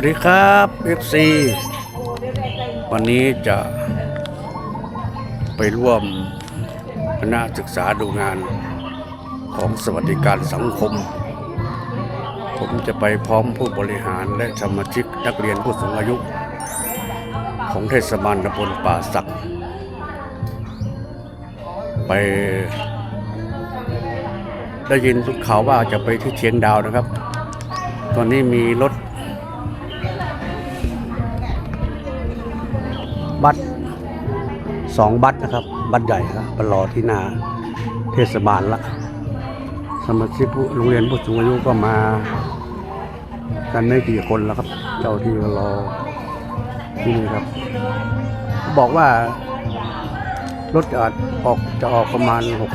วัสดีครับ FC วันนี้จะไปร่วมคณะศึกษาดูงานของสวัสดิการสังคม ผมจะไปพร้อมผู้บริหารและสมาชิกนักเรียนผู้สูงอายุ ของเทศบาลตำบลป่าสัก ไปได้ยินทุกข่าวว่าจะไปที่เชียงดาวนะครับ ตอนนี้มีรถ บัสสองบัสนะครับ บัสใหญ่ครับมารอที่หน้าเทศบาลละสมาชิกผู้โรงเรียนผู้สูงอายุก็มา กันไม่กี่คนแล้วครับ เจ้าที่รอที่นี่ครับ บอกว่ารถจะออกจะออกประมาณหก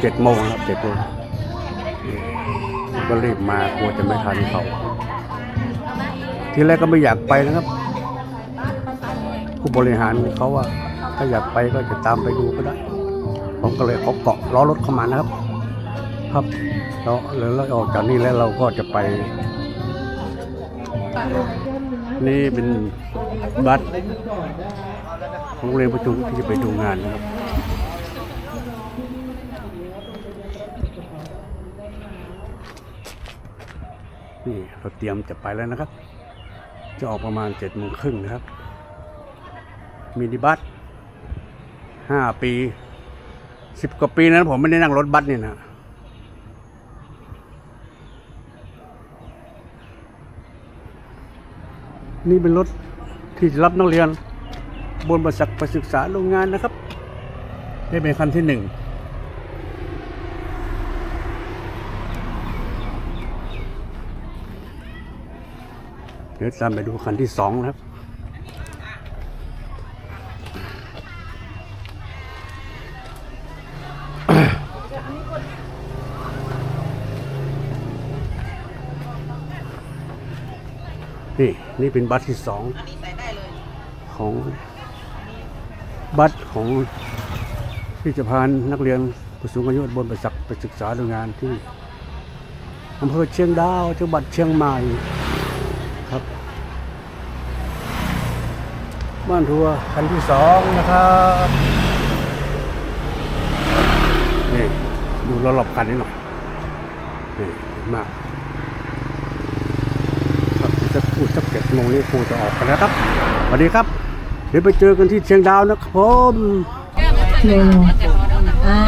เจ็ดโมงครับเจ็ดโมงก็รีบมากลัวจะไม่ทันเขา ทีแรกก็ไม่อยากไปนะครับ ผู้บริหารเขาว่าถ้าอยากไปก็จะตามไปดูก็ได้ ผมก็เลยเขาเกาะล้อรถเข้ามานะครับ ครับแล้วแล้วออกจากนี่แล้วเราก็จะไปนี่เป็นบัสของโรงเรียนประชุมที่จะไปดูงานนะครับนี่เราเตรียมจะไปแล้วนะครับ จะออกประมาณเจ็ดโมงครึ่งนะครับ มินิบัสห้าปีสิบกว่าปีนั้นผมไม่ได้นั่งรถบัสนี่นะนี่เป็นรถที่รับนักเรียน บนบริษัทไปศึกษาโรงงานนะครับ นี่เป็นคันที่หนึ่งเดี๋ยวตามไปดูคันที่สองนะครับ นี่นี่เป็นบัตรที่สองของบัตรของที่จะพานักเรียนผู้สูงอายุบนบริษัทไปศึกษาดูงานที่อำเภอเชียงดาวจังหวัดเชียงใหม่ครับ บ้านทัวร์คันที่สองนะครับนี่ดูรอบๆคันนี้หน่อยนี่มาก ครับจะพูดสักเจ็ดโมงนี้ครูจะออกกันแล้วครับสวัสดีครับ เดี๋ยวไปเจอกันที่เชียงดาวนะครับผมเร็วอ่า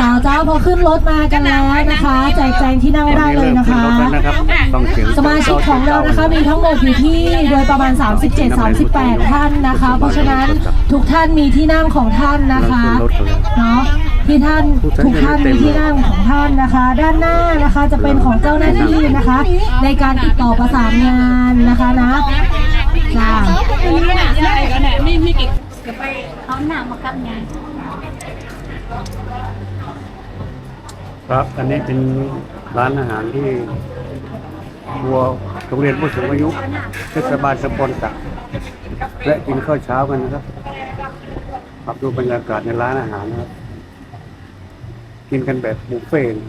สาวๆเจ้าพอขึ้นรถมากันแล้วนะคะ แจกแจงที่นั่งได้เลยนะคะตอนี้เริ่มขึ้นรถแล้วนะครับต้องเสียงสมาชิกของเรานะคะมีทั้งหมดอยู่ที่โดยประมาณ 37-38 ท่านนะคะ เพราะฉะนั้นทุกท่านมีที่นั่งของท่านนะคะขึ้นรถกันแล้วเนาะ ที่ท่านทุกท่านมีที่นั่งของท่านนะคะ ด้านหน้านะคะจะเป็นของเจ้าหน้าที่นะคะ ในการติดต่อประสานงานนะคะนะจ้าเอาหนังมากับงานครับ อันนี้เป็นร้านอาหารที่ทัวร์โรงเรียนผู้สูงอายุเทศบาลสปนตักและกินข้าวเช้ากันนะครับครับดูบรรยากาศในร้านอาหารนะครับ กินกันแบบบุฟเฟ่ต์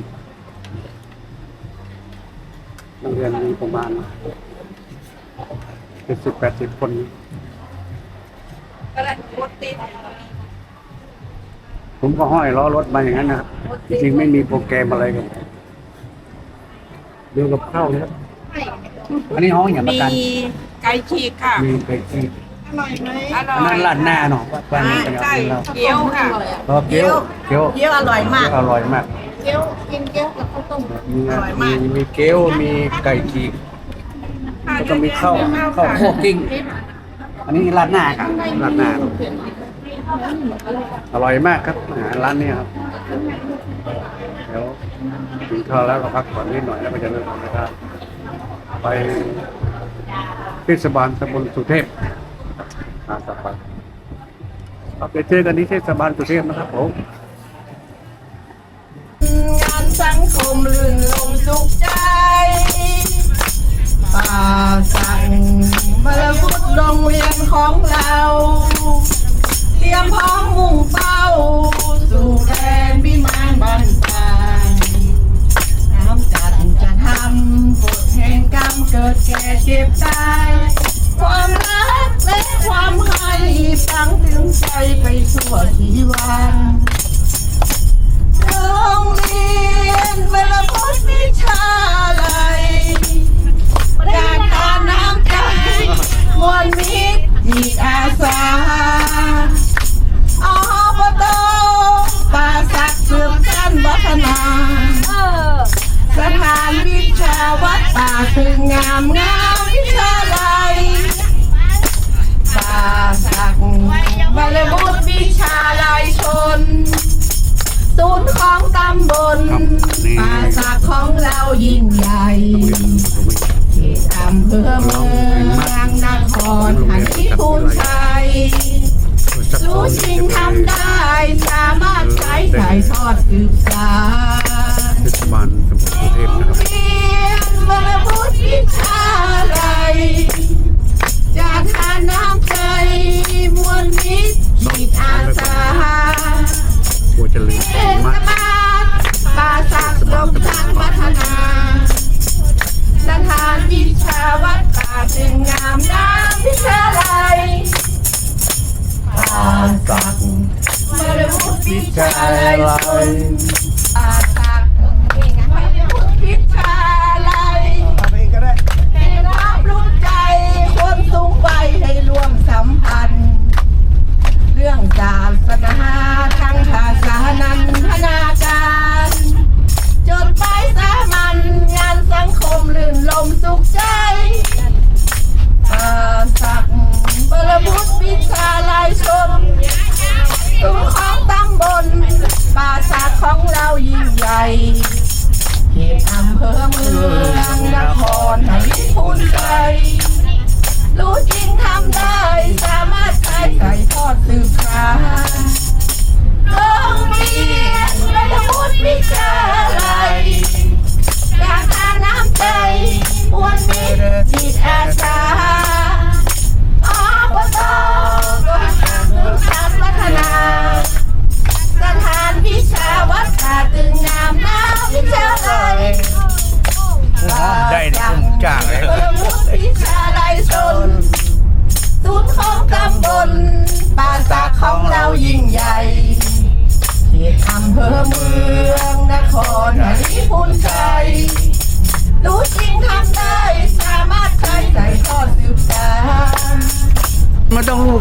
นักเรียนมีประมาณเจ็ดสิบแปดสิบคนผมก็ห้อยล้อรถมาอย่างนั้นนะครับ จริงๆไม่มีโปรแกรมอะไรกันเดูกับข้าวนะครับ อันนี้ห้องอย่างประกันมีไก่ฉีกค่ะ มีไก่ชีกอ ร่อยไหมออันร่อนั้ยนราดหน้าเนาะวันอ่านี้เป็นใช่เราเกี๊ยวค่ะเออเกี๊ยวเกี๊ยวเกี๊ยวอร่อยมาก เกี๊ยวอร่อยมากเกี๊ยวกินเกี๊ยวกับข้าวต้มมีอร่อยมาก มีมีเกี๊ยวมีไก่ชีกแล้วก็มีข้าวข้าวโพดกิ้ง อันนี้ราดหน้าครับราดหน้าอร่อยมากครับอาหารร้านนี้ครับเดี๋ยวกินข้าวแล้วก็พักผ่อนนิดหน่อยแล้วก็จะเริ่มทำนะครับไปเทศบาลตำบลสุเทพ อาต่อไปครับไปเจอกันที่เทศบาลสุเทพนะครับผมงานสังคมลื่นลมสุขใจป่าสั่งบรพุทธโรงเรียนของเรา เตรียมพร้อมมุ่งเป้า สู่แดนพิมานบันปายน้ำจัดจะทำกฎแห่งกรรมเกิกิดแก่เจ็บตายความรัก และความให้ฟังถึงใจไปทั่วชีวันโรงเรียนวรพุทธวิชาลัยการทานน้ำใจมวลมิตรจิตอาสาอบตป่าสักเสื่อมสั้นวัฒนาสถานวิชาวัดป่าถึงงามงามวิชาลัย บรบุตรวิชาลัยชน ศูนย์ของตำบลครับนี่ ป่าสักของเรายิ่งใหญ่เขตอำเภอเมืองนครหันที่ภูมิชัย รู้จริงทำได้ สามารถใช้ถ่ายทอดสืบสานเทศบาลตำบลกรุงเทพนะครับ เรียนวรพุทธวิชาอะไรจากทานน้ำใจ มิตรจิตอาสาหัวจะลืมเทผมศมากบาลป่าสักลมทางวัฒนาสถานวิชาวัดป่าจึงงามน้ำพิชาลัยป่าสักวรพุทธวิชาลัย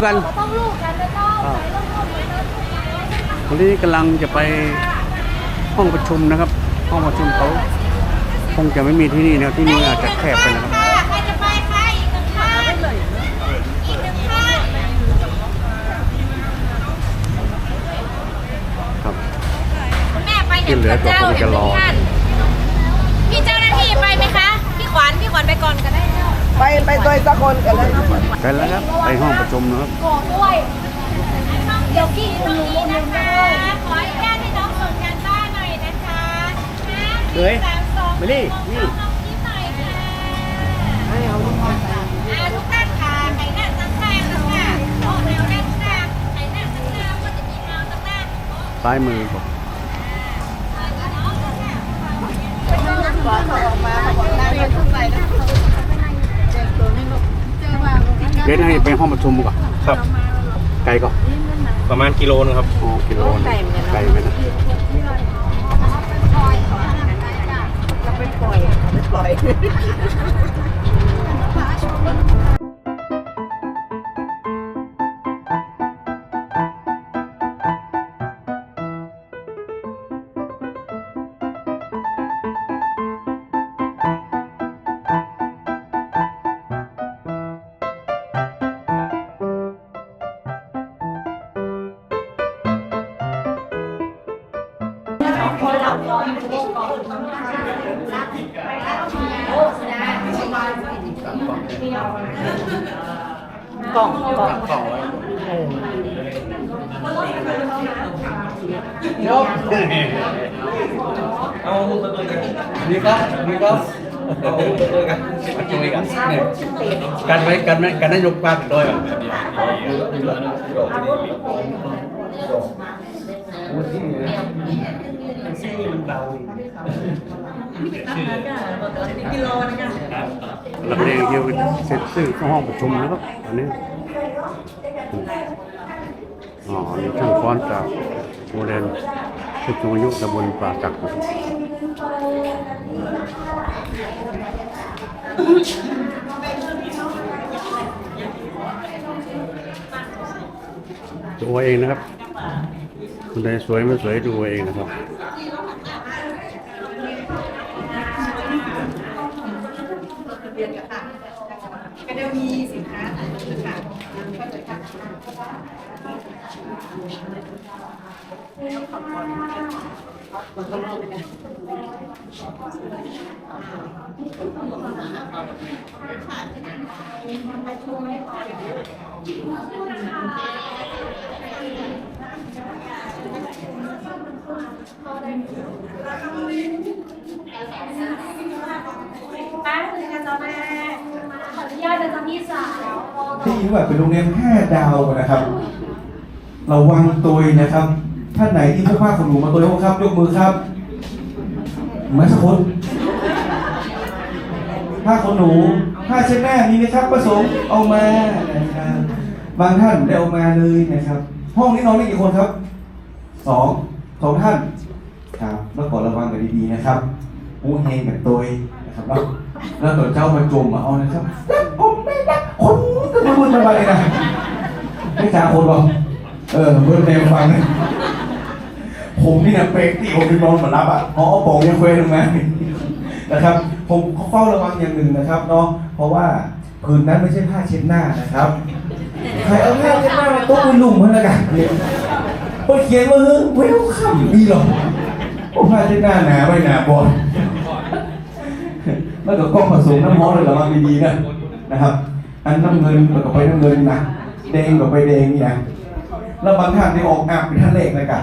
มันต้องรู้กันต้องลูกกันไม่ต้องวันนี้กำลังจะไปห้องประชุมนะครับ ห้องประชุมเขาคงจะไม่มีที่นี่นะที่นี่อาจจะแคบไปนะครับใครจะไปใครอีกหนึ่งท่านอีกหนึ่งท่านครับคุณแม่ไปที่เหลือก็คงจะรอท่านพี่เจ้าหน้าที่ไปไหมคะ พี่ขวัญพี่ขวัญไปก่อนก็ได้ ไปไปตัวสักคนกันเลยไปแล้วครับไปห้องประชุมนะครับโกด้วยเดี๋ยวกี่ตรงนี้นะคะ ขออนุญาตให้น้องส่งงานบ้านหน่อยนะคะเฮ้ยสามสองมานี่นี่น้องนิดหน่อยค่ะให้เอาลูกมาใส่ทุกท่านค่ะไข่หน้าตั้งหน้าตั้งหน้าโอ้แนวหน้าตั้งหน้าไข่หน้าตั้งหน้าก็จะมีแนวตั้งหน้าซ้ายมือผม เดี๋ยวให้ไปห้องประชุมก่อนครับ ไกลก่อนประมาณกิโลนึงครับ อ๋อกิโลนึงไกลไหมนะเอา กันไว้กันไว้กันนายกปากโดยลำเลียงเดียวเสร็จซึ่งเข้าห้องประชุมนะครับอันนี้อ๋อนี่ช่างฟ้อนจากโรงเรียนผู้สูงอายุตำบลป่าจักรนะครับ ดูเองนะครับคนใดสวยไม่สวยดูเองนะครับก็จะมีสินค้าต่างๆค่ะก็ะ ป้าคือกันจ้าแม่ขออนุญาตนะจ๊ะพี่สาวที่ยินว่าเป็นโรงเรียนห้าดาวนะครับระวังตัวนะครับ ท่านไหนที่พกผ้าขนหนูมาตัวยวครับ ยกมือครับมาสักคนผ้าขนหนู ผ้าเช็ดหน้ามีไหมครับประสงค์เอามานะครับบางท่านได้เอามาเลยนะครับ ห้องนี้นอนได้กี่คนครับสองสองท่านครับเมื่อก่อนระวังกันดีๆนะครับหูเฮงกับตัวนะครับแล้วแล้วตัวเจ้ามาจมมาเอานะครับรักผมไม่รักคนก็มาพูดมาเลยนะไม่จ้าคนบอกเออเพื่อนแนวฟังนะผมนี่นะเป๊กที่ผมไปนอนมารับอะอ๋อปองยังเคว้งลงม นะครับ ผมเฝ้าระวังอย่างหนึ่งนะครับเนาะเพราะว่าผืนนั้นไม่ใช่ผ้าเช็ดหน้านะครับใครเอาผ้าเช็ดหน้ามาต๊ะมือลุ่มมันละกันเนี่ยเปิดเขียนว่าเฮ้ยเวลคัมดีหรอโอ้ผ้าเช็ดหน้าหนาไม่หนาบอลแล้วก็กล้องผสมน้ำฮ้อนเลยระวังดีๆนะนะครับ อันน้ำเงินก็ไปน้ำเงินนะแดงก็ไปแดงนี่นะแล้วบางท่านได้ออกอาบเป็นท่านเลขเลยกัน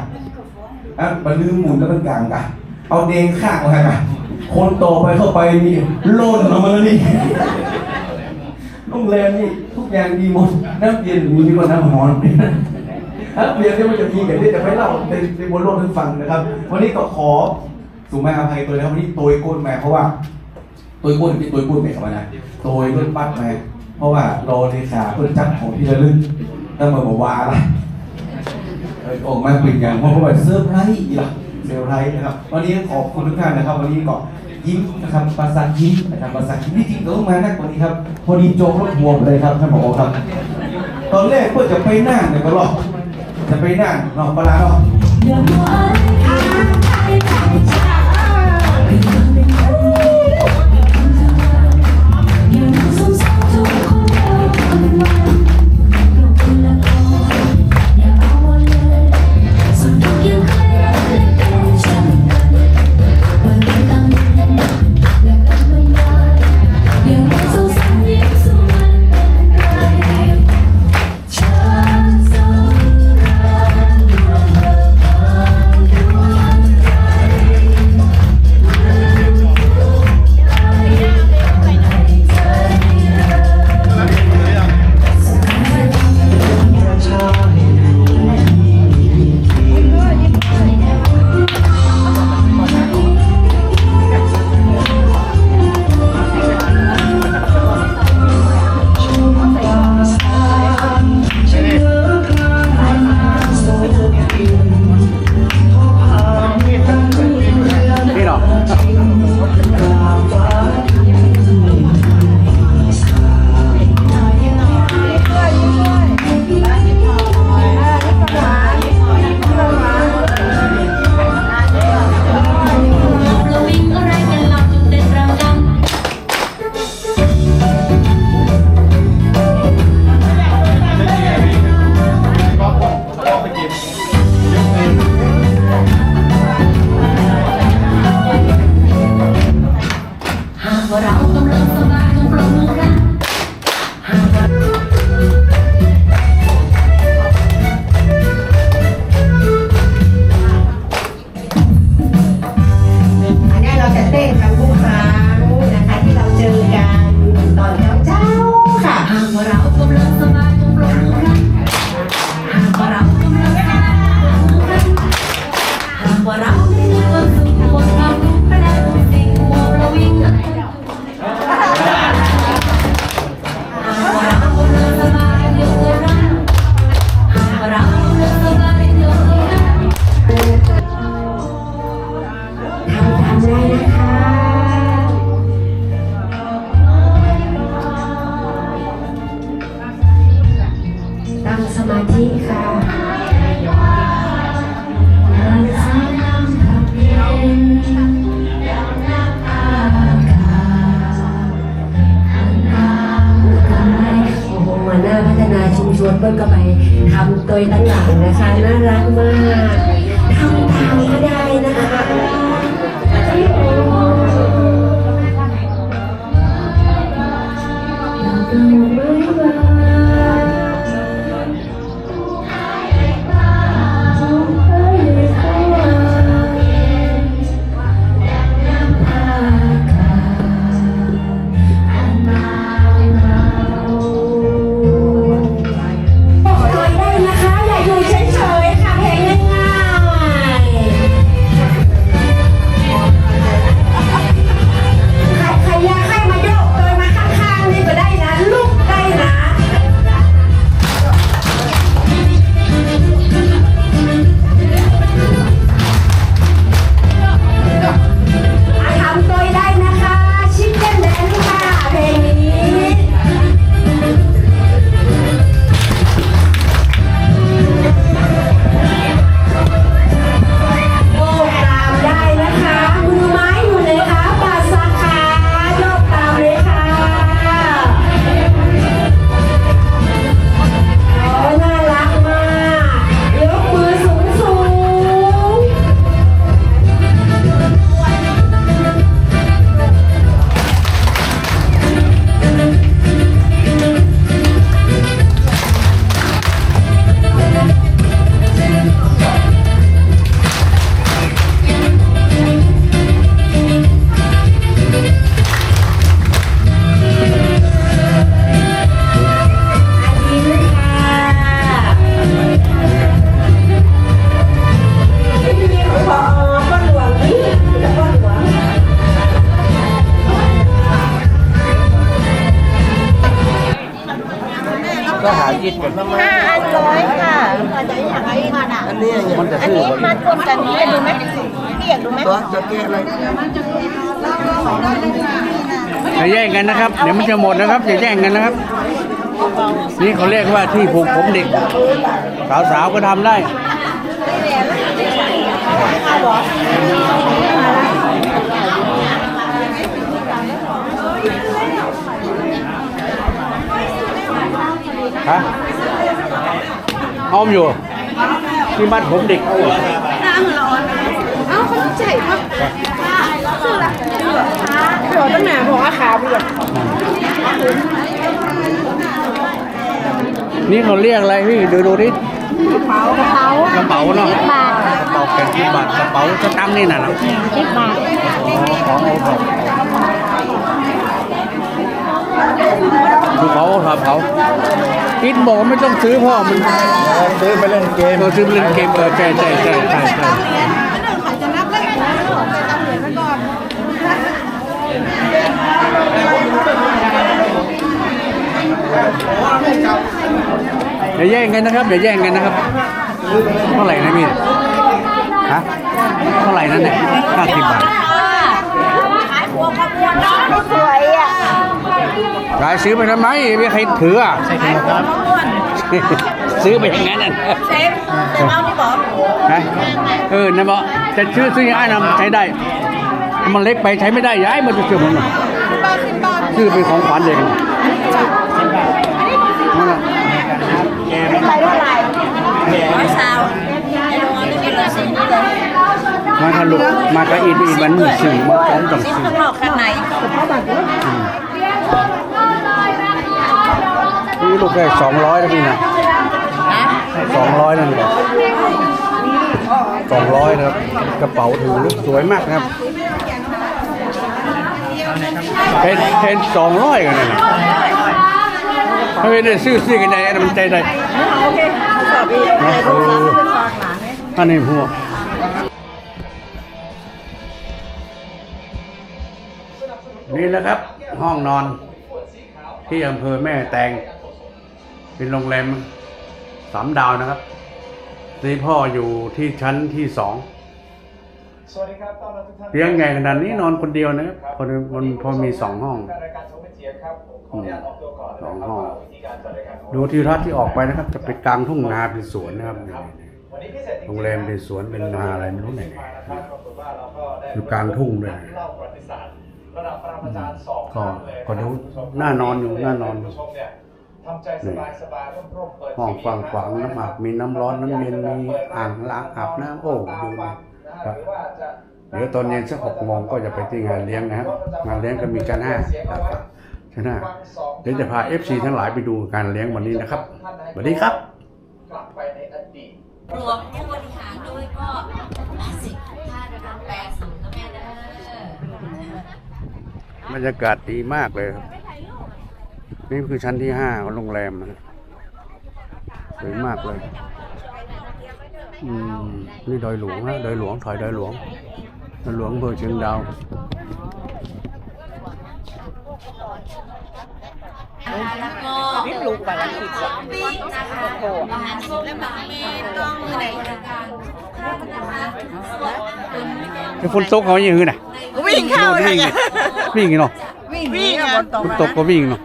อะมันลืมหมุนแล้วมันกลางกันเอาแดงข้างมากัน คนต่อไปเข้าไปนี่ล่นออกมาแล้วนี่โรงแรมนี่ทุกอย่างดีหมดน้ำเย็นมีที่ว่าน้ำฮ้อนถ้าเรียนที่มันจะมีกันที่จะไม่เล่าในในบนโลกให้ฟังนะครับ วันนี้ก็ขอสุมาอภัยตัวนะครับวันนี้ตัวโกนมาเพราะว่าตัวกุ้นที่ตัวกุ้นเนี่ยเขามนะตัวเพิ่นปัดมาเพราะว่าโรเลขาเพิ่นจับของที่ระลึกตั้งมาบอกว่าละเอออกมาเป็นอย่างเพราะว่าเซอร์ไพรส์อีกละ เซลไรส์นะครับ วันนี้ขอบคุณทุกท่านนะครับ วันนี้ก็ยิ้มนะครับภาษานยิ้มนะครับประสานยิ้มนี่จริงต้องมานักกว่านี้ครับพอดีโจกรถหัวมเลยครับท่านผอครับ ตอนแรกเพื่อจะไปนั่งเนี่ยก็รอจะไปนั่งเนาะปลาเนาะ ยวมันจะหมดนะครับอย่าแย่งกันนะครับ นี่เขาเรียกว่าที่ผูกผมเด็ก สาวๆก็ทำได้ฮะอ้อมอยู่ที่มัดผมเด็กเอาเหรอเอ้าเขาต้องใจครับซื้อละบอตั้งนานบอกว่าขาเบื่อ นี่เขาเรียกอะไรพี่ดูดูดิกระเป๋ากระเป๋ากระเป๋าเนาะบาทกระเป๋าแผ่นที่บาทกระเป๋าสตังค์นี่น่ะนะสิบบาทของโอท็อปคือเขาครับเขาอินบอกว่าไม่ต้องซื้อพ่อมันซื้อไปเล่นเกมเราซื้อไปเล่นเกมเออใช่ใช่ใช่ใช่ อย่าแย่งกันนะครับอย่าแย่งกันนะครับเท่าไหร่นะพี่ฮะเท่าไหร่นั่นเนี่ยห้าสิบบาทขายพวงขบวนเนาะสวยอะขายซื้อไปทำไมไม่ใครถืออะขายพวงขบวนซื้อไปอย่างนั้นน่ะเซฟเซฟเอาที่บอกฮะเออนะบอกจะชื่อซื้อยังไงนำใช้ได้ มันเล็กไปใช้ไม่ได้ย้ายมันจะเชื่อผมหน่อยชื่อเป็นของขวัญเด็กนั่นแหละ เป็นไรเท่าไหร่ร้อยสาวไอ้โรงงานไม่มีเลยสีนี่เลยมาทะลุมากระอีดอีบันมือสื่มาพร้อมต้องสีซื้อข้างนอกข้างในนี่ลูกได้สองร้อยแล้วพี่นะสองร้อยนั่นแหละสองร้อยนะครับ กระเป๋าถือสวยมากนะครับเป็นเป็นสองร้อยกันนะถ้าเป็นได้ซื้อซื้อกันได้อันนั้นมันใจได้ โอเคสอบอีกนะเอออันนี้พวกนี่แหละครับ ห้องนอน ที่อำเภอแม่แตง เป็นโรงแรมสามดาวนะครับนี่พ่ออยู่ที่ชั้นที่สองสวัสดีครับต้อนรับทุกท่านเตียงใหญ่ขนาดนี้นอนคนเดียวนะครับพอมันพอมีสองห้อง รายการชมเป็นเสียงครับผมขออนุญาตออกตัวก่อนสองห้องวิธีการจัดรายการของดูทิวทัศน์ที่ออกไปนะครับ จะเป็นกลางทุ่งนาเป็นสวนนะครับวันนี้พิเศษจริงๆโรงแรมเป็นสวนเป็นนาอะไรไม่รู้ไหนมานะครับปรากฏว่าเราก็ได้อยู่กลางทุ่งด้วยเล่าประวัติศาสตร์ระดับปรมาจารย์สองก็ท่านเลยก็ดูคุณผู้ชมน่านอนอยู่น่านอนคุณผู้ชมเนี่ยทำใจสบายสบายๆร่มๆเปิดห้องกว้างๆน้ำอาบมีน้ำร้อนน้ำเย็นมีอ่างล้างอาบน้ำโอ้ดูนี่ครับเดี๋ยวตอนเย็นสักหกโมงก็จะไปที่งานเลี้ยงนะครับงานเลี้ยงก็มีกันห้าครับ ชนะเดี๋ยวจะพา FC ทั้งหลายไปดูการเลี้ยงวันนี้นะครับสวัสดีครับกลับไปในอดีตรวมผู้บริหารด้วยก็สิบท่านนะคะแปดศูนย์ก็แม่เด้อบรรยากาศดีมากเลยครับ นี่คือชั้นที่ห้าของโรงแรมนะครับสวยมากเลยอืมนี่ดอยหลวงนะดอยหลวงถอยดอยหลวงดอยหลวงอำเภอเชียงดาว แล้วก็วิ่งลูกไปแล้วคิดว่าวิ่งนะคะอาหารส้มและบะหมี่ต้องในบริการข้าวนะคะส่วนเป็นไอ้ฝนตกเขาอย่างนี้น่ะวิ่งเข้าวิ่งไงวิ่งไงเนาะวิ่งวิ่งบนตกฝนตกก็วิ่งเนาะ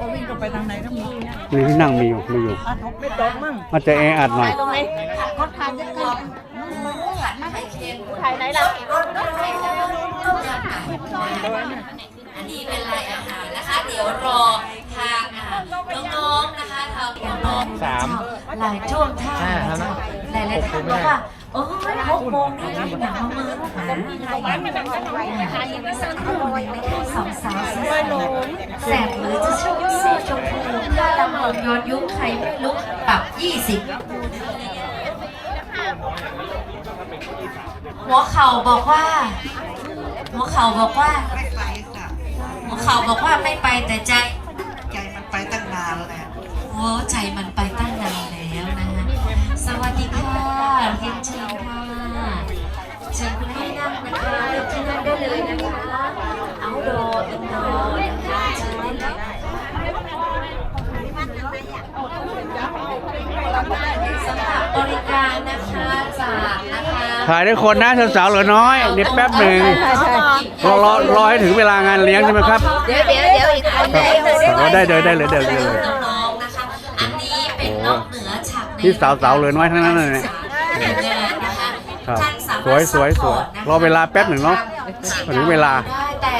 ก็วิ่งก็ไปทางไหนก็มีนี่ที่นั่งมีอยู่มีอยู่อะไม่ตกมั่งมันจะแออัดหน่อยตรงไหนเขาทานยังไงผัดไข่เค็มไข่ไหนล่ะ รสไข่เค็มอันนี้เป็นรายอาหารนะคะ เดี๋ยวรอทางน้องๆนะคะทางน้องๆสามหลายช่วงท่าหลายหลายๆท่านบอกว่าโอ้ยหกโมงนี่หนังมาเมืองหาอะไรยังไม่สักครู่หนึ่งนะคะสองสาวสวยแสบหรือจะชุ่มสีชมพูถ้าดำลงย้อนยุคใครไม่ลุกปรับยี่สิบหัวเข่าบอกว่า หัวเข่าบอกว่า ไม่ไปค่ะหัวเข่าบอกว่าไม่ไปแต่ใจ ใจมันไปตั้งนานแล้ว โอ้ใจมันไปตั้งนานแล้วนะคะสวัสดีค่ะเรียนเชิญค่ะเชิญคุณแม่นั่งนะคะเลือกที่นั่งได้เลยนะคะเอาโดอินโดนะคะเชิญได้เลยสำหรับบริการนะคะจากนะคะ ถ่ายได้คนนะสาวๆเหลือน้อยเดี๋ยวแป๊บหนึ่งรอรอรอให้ถึงเวลางานเลี้ยงใช่ไหมครับเดี๋ยวเดี๋ยวเดี๋ยวอีกคนได้เลยอ๋อได้เลยได้เลยได้เลยได้เลยน้องๆนะคะอันนี้เป็นนอกเหนือฉากในที่สาวๆเหลือน้อยทั้งนั้นเลยเนี่ยงานนะคะครับท่านสามารถสวยสวยสวยซัพพอตนะคะรอเวลาแป๊บหนึ่งเนาะถึงเวลาได้แต่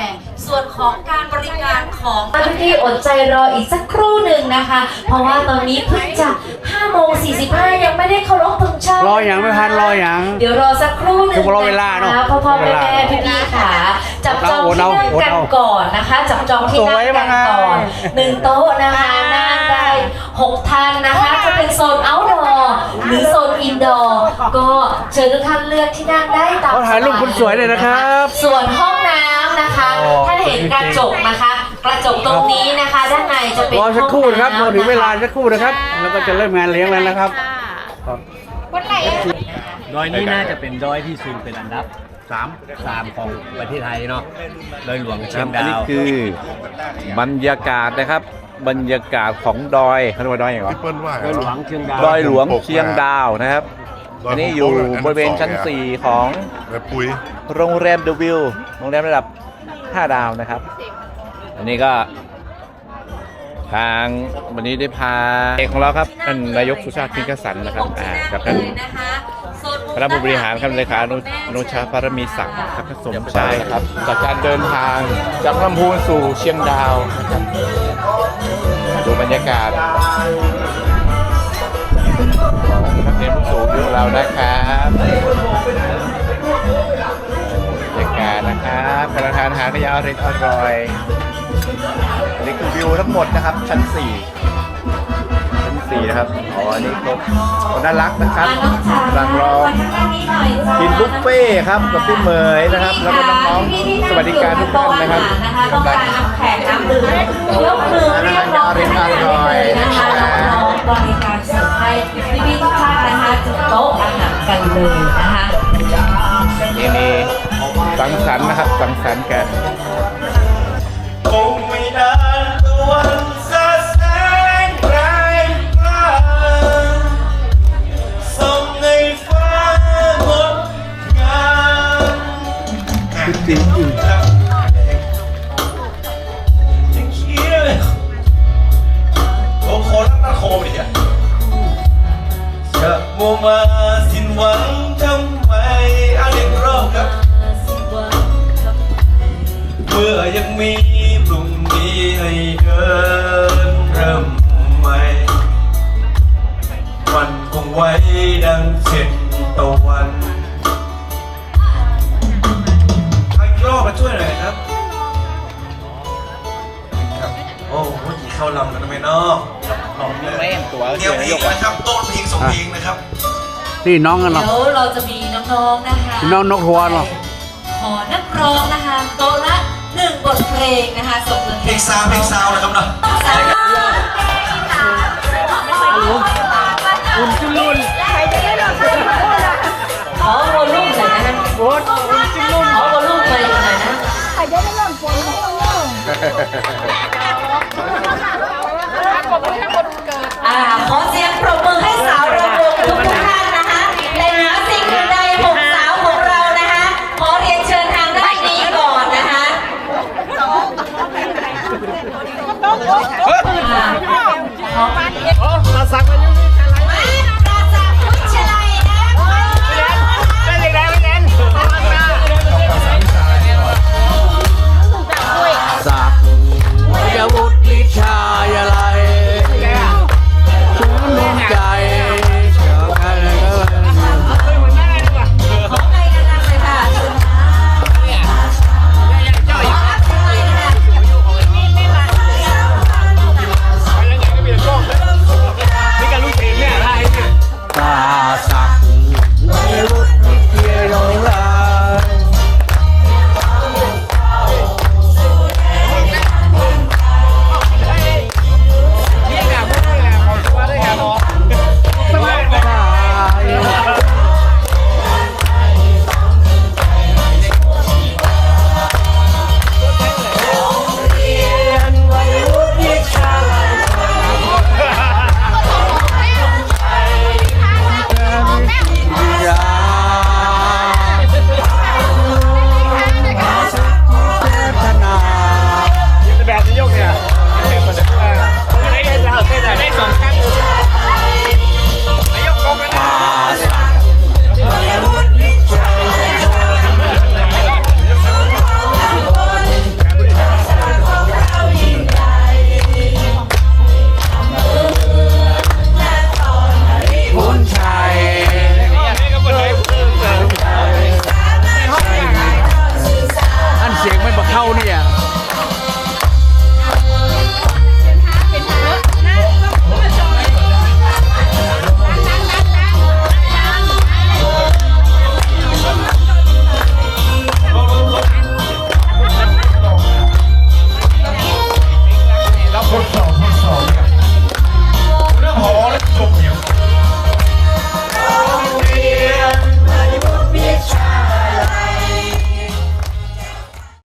ส่วนของการบริการของเจ้าหน้าที่อดใจรออีกสักครู่หนึ่งนะคะ เพราะว่าตอนนี้เพิ่งจะ 5โมง45 ยังไม่ได้เคารพธงชาติรออย่างไม่ทันรออย่างเดี๋ยวรอสักครู่หนึ่งคือรอเวลาเนอะคพ่อพ่อเวแม่ลาแม่พี่พี่ๆค่ะจับจองที่นั่งโอนกันเอาก่อนนะคะ จับจองที่นั่งสวยกันมากก่อนหนึ่งโต๊ะนะคะนั่งได้หกท่านนะคะจะเป็นโซน outdoor หรือโซน indoor ก็เชิญทุกท่านเลือกที่นั่งได้ตามเขาถ่ายรูปคุณสวยเลยนะครับ ส่วนห้องน้ำนะคะโอ้ท่านเห็นกระจกนะคะ กระจกตรงนี้นะคะ ด้านในจะเป็นรอสักครู่นะครับรอถึงเวลาห้องน้ำสักครู่นะครับ แล้วก็จะเริ่มงานเลี้ยงแล้วนะครับครับดอยนี้น่าจะเป็นดอยที่สูงเป็นอันดับสามสามของประเทศไทยเนาะดอยหลวงเชียงอันดานี้วคือบรรยากาศนะครับ บรรยากาศของดอยเขาเรียกว่าดอยอย่างไรเปิ้ลว่าดอยหลวงเชียงดาวดอยหลวงเชียงดาวนะครับดอยอันนี้อยู่หลวงบริเวณชั้น 4 ของแบบปุ๋ยโรงแรมเดอะวิวโรงแรมระดับ 5 ดาวนะครับ อันนี้ก็ทางวันนี้ได้พาเอกของเราครับท่านนายกสุชาติพิงกสันนะครับอ่ากับท่านคณะผู้บริหารครับเลขานุชาปารมีศักดิ์ครับสมชายครับจากการเดินทางจากลำพูนสู่เชียงดาวนะครับดูบรรยากาศของนักเรียนผู้สูงอายุเรานะครับ นะครับกำลังทานอาหารที่อร่อยอร่อยนี่คือวิวทั้งหมดนะครับ ชั้น 4 ชั้น 4 นะครับ อ๋ออันนี้ครบคนน่ารักนะครับกำลังรอกินบุฟเฟ่ต์ครับกับพี่เหมยนะครับ แล้วก็น้องๆสวัสดิการทุกท่านนะครับต้องการน้ำแข็งน้ำดื่มยกมือเรียกร้องเลยนะคะน้องๆบริการเสิร์ฟให้พี่ๆทุกท่านนะคะจุดโต๊ะอาหารกันเลยนะคะนี่นี่ สังสรรค์นะครับ สังสรรค์กัน นี่น้องกันเดี๋เนาะ ยวเราจะมีน้องๆนะคะน้องนกทัวร์เหรอ ขอนักร้องนะคะโต๊ะละหนึ่งบทเพลงนะคะส่งเงินเพลงซาวเพลงซาวนะครับเนาะสามารถอุ่นจุลุนใครจะได้รางวัลขอโวลุ่มหน่อยนะคะโอ้จุลุนขอโวลุ่มไปหน่อยนะอ่าขอเสียงปร